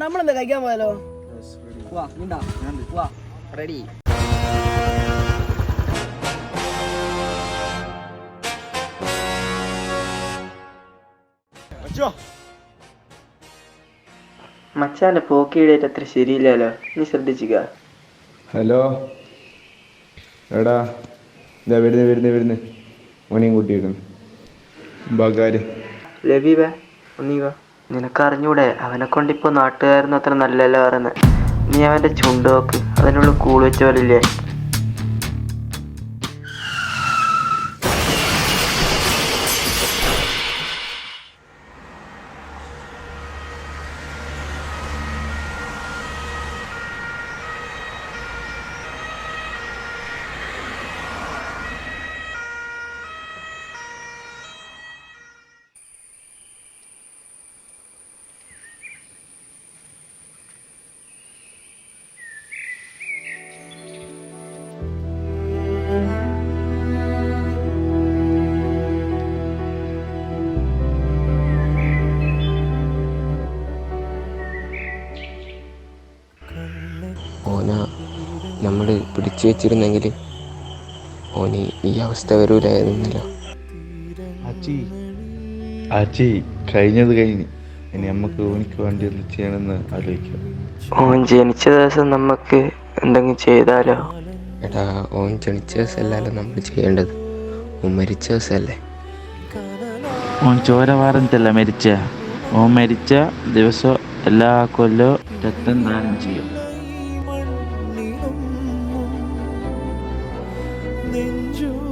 നമ്മളെന്താ കഴിക്കാൻ പോയാലോ? വാ ഉണ്ടാ വാ റെഡി മച്ചാന്റെ പോക്കിയിടേറ്റ് അത്ര ശരിയില്ലല്ലോ. നീ ശ്രദ്ധിച്ചുക. ഹലോ? എടാ ഇതാ വരുന്നു വരുന്നു വരുന്നു. ഓനെയും കൂട്ടിയിടുന്നു ബകാര് ലബീബ വാ. നിനക്കറിഞ്ഞൂടെ അവനെ കൊണ്ടിപ്പോ നാട്ടുകാരൊന്നും അത്ര നല്ലല്ല പറയുന്നത്. നീ അവന്റെ ചുണ്ട് നോക്ക് അതിനുള്ള കൂൾ വെച്ച പോലില്ലേ ഓന നമ്മൾ പിടിച്ചു വെച്ചിരുന്നെങ്കിൽ ഓന് ഈ അവസ്ഥ വരൂലായിരുന്നല്ലോ. ആച്ചി ആച്ചി കഴിഞ്ഞത് കഴിഞ്ഞ്. ഇനി നമുക്ക് ഓനിക്ക് വേണ്ടി എന്ത് ചെയ്യണമെന്ന് ആലോചിക്കാം. ഓൻ ജനിച്ച ദിവസം നമുക്ക് എന്തെങ്കിലും ചെയ്താലോ? എടാ ഓൻ ജനിച്ച ദിവസമല്ലല്ലോ നമ്മൾ ചെയ്യേണ്ടത്. ഓൻ മരിച്ച ദിവസമല്ലേ? ഓൻ ചോര വാറന്നിട്ടല്ല മരിച്ച. ഓൻ മരിച്ച ദിവസം എല്ലാ കൊല്ലവും രക്തം ദാനം ചെയ്യും. angel.